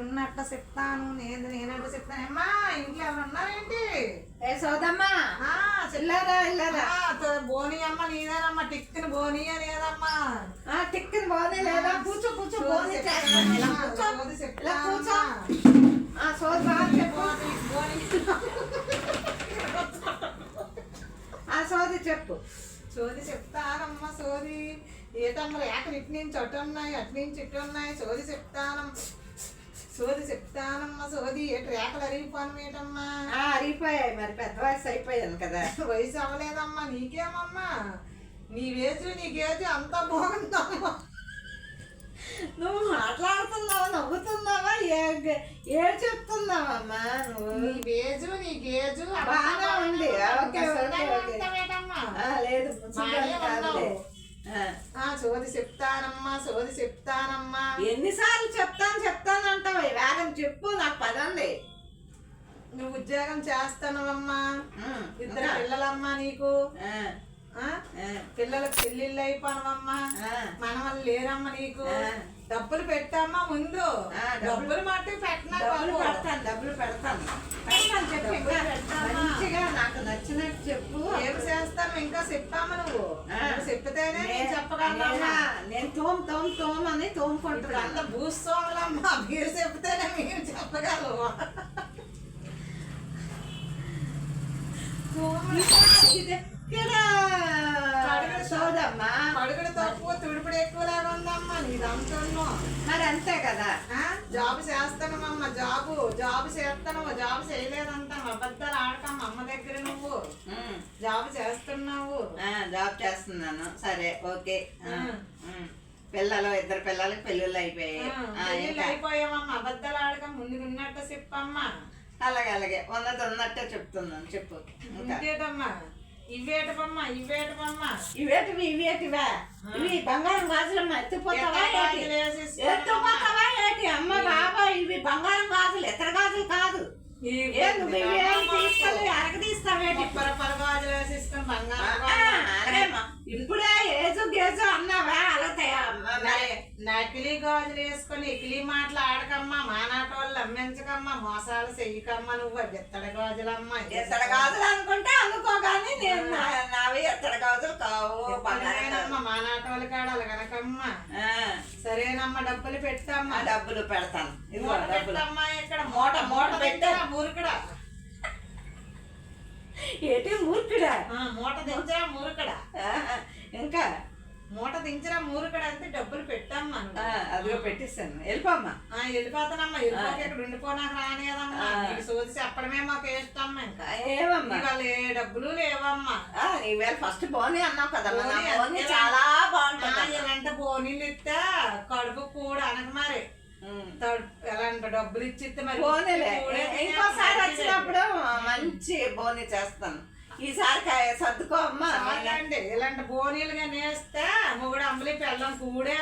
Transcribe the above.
ఉన్నట్టు చెప్తాను. నేను నేనంటూ చెప్తాను. అమ్మా ఇంట్లో ఎవరు ఉన్నారేంటి? ఏ సోదమ్మా? ఆ, ఇల్లారా ఇల్లారా? బోని అమ్మ నీదేనమ్మా టిక్కిన బోని అనేదమ్మా ఆ టిక్కిన బాగుంది లేదా? కూర్చో కూర్చో అమ్మా, కూర్చో. సోది చెప్పు. బోని, బోని. ఆ సోది చెప్పు. సోది చెప్తానమ్మా సోది. ఏటమ్మా రేఖలు ఇటు నుంచి అటు ఉన్నాయి అటు నుంచి ఇటు ఉన్నాయి. సోది చెప్తానమ్మా. సోది చెప్తానమ్మా సోది. ఏటు రేఖలు అరిగిపోను ఏటమ్మా ఆ అరిగిపోయాయి. మరి పెద్ద వయసు అయిపోయాను కదా. వయసు అవ్వలేదమ్మా నీకేమమ్మా? నీ వేసు నీకేది అంత బాగుందమ్మా. నువ్వు మాట్లాడుతున్నావా నవ్వుతున్నావా? ఏ ఏ చెప్తున్నావమ్మా నువ్వు? నీ వేజు నీ గేజు బాగానే ఉంది. ఓకే, లేదు సోది చెప్తానమ్మా సోది చెప్తానమ్మా. ఎన్నిసార్లు వేగం చెప్పు నాకు ఉంది నువ్వు ఉద్యోగం చేస్తానవమ్మా ఇద్దరు? పిల్లలమ్మా నీకు. పిల్లలకు పెళ్ళిళ్ళు అయిపోనవమ్మా. ఆ. మనవళ్ళు లేరమ్మా నీకు. డబ్బులు పెట్టామ్మా ముందు. డబ్బులు- మట్టి పెట్టినా డబ్బులు బాబు. పెడతాను డబ్బులు పెడతాను. పెడతాను చెప్పు ఇంకా డబ్బులు పెడతామా? మంచిగా నాకు నచ్చినట్టు చెప్పు. ఏం చేస్తాము ఇంకా చెప్పామా నువ్వు. చెప్పితేనే నేను నేనా? తోమ్ తోమ్ తోమ్ అని ఇప్పుడు అంత భూస్వాములమ్మా. మీరు చెప్తేనే మీరు చెప్పగలవు ఇది. పడుకుడు తక్కువ తుడుపుడు ఎక్కువలాగా ఉందమ్మా నీదంటున్నావు మరి అంతే కదా? ఆ? జాబ్ చేస్తానమ్మా జాబు. జాబ్ చేస్తాను జాబ్ చేయలేదంటాం. అబద్ధాలు ఆడకమ్మ అమ్మ దగ్గర నువ్వు. జాబ్ చేస్తున్నావు. ఆ, జాబ్ చేస్తున్నాను. సరే ఓకే. పిల్లలు ఇద్దరు పిల్లలకి పెళ్ళిళ్ళు అయిపోయాయి? అయిపోయామమ్మా అబద్ధాలు ఆడక ముందు ఉన్నట్టు చెప్పమ్మా. అలాగే అలాగే. ఉన్నది ఉన్నట్టే చెప్తున్నాను. చెప్పు. ఇంకా. ఇంకేటమ్మా ఇవేటమమ్మా ఇవేటమమ్మా ఇవేటివి? ఇవేటివా ఇవి బంగారం గాజులమ్మ ఎత్తుపోతావా ఎత్తుపోతావా ఏంటి? అమ్మ బాబా ఇవి బంగారం గాజులు ఎత్తర గాజులు కాదు. ఈ ఏ నకిలీ గాజులు వేసుకొని ఎకిలీ మాటలు ఆడకమ్మా మానాట వాళ్ళు అమ్మించకమ్మా మోసాలు చెయ్యకమ్మా నువ్వు ఎత్తడ గాజులమ్మా. ఎత్తడ గాజులు అనుకుంటే అనుకో కానీ నేను నావి ఎత్తడ గాజులు కావు ఎత్తడేనమ్మా మానాట వాళ్ళ కాడాలి కనకమ్మా ఆ, సరేనమ్మా డబ్బులు ఆ పెట్టమ్మా డబ్బులు పెడతాను. మూట డబ్బులు. పెట్టమ్మా ఇక్కడ. మూట, మూట పెట్టు. మురుకుడా. ఏటి మూర్ఖుడా ఆ, మూట దించరా మురుకుడా. ఇంకా? మూట దించరా మురుకుడా అంటే డబ్బులు పెట్టమ్మా నువ్వు. ఆ, అదిగో పెట్టిస్తాను వెళ్ళిపోమ్మా. ఆ, వెళ్ళిపోతానమ్మా వెళ్ళిపోక ఇక్కడ ఉండిపోనాక రానియదమ్మా ఆ. నీకు సోది చెప్పడమే మాకు ఇష్టమ్మా ఇంకా. ఏమమ్మా ఇవాళ ఏ డబ్బులు లేవమ్మా. ఈవేళ ఫస్ట్ బోని అన్నావు కదమ్మా అంతే. చాలా బాగుంటుంది ఇలాంటి బోనీలు ఇస్తే కడుపు కూడా అనక మరి. ఎలాంటి డబ్బులు ఇచ్చిస్తే మరి బోనీలే. కూడే ఇంకోసారి వచ్చినప్పుడు మంచి బోని చేస్తాను. ఈసారి కా- సర్దుకో అమ్మా. ఇలాంటి బోనీలుగా నేస్తే మొగుడు అమ్మలి పెళ్ళం కూడే.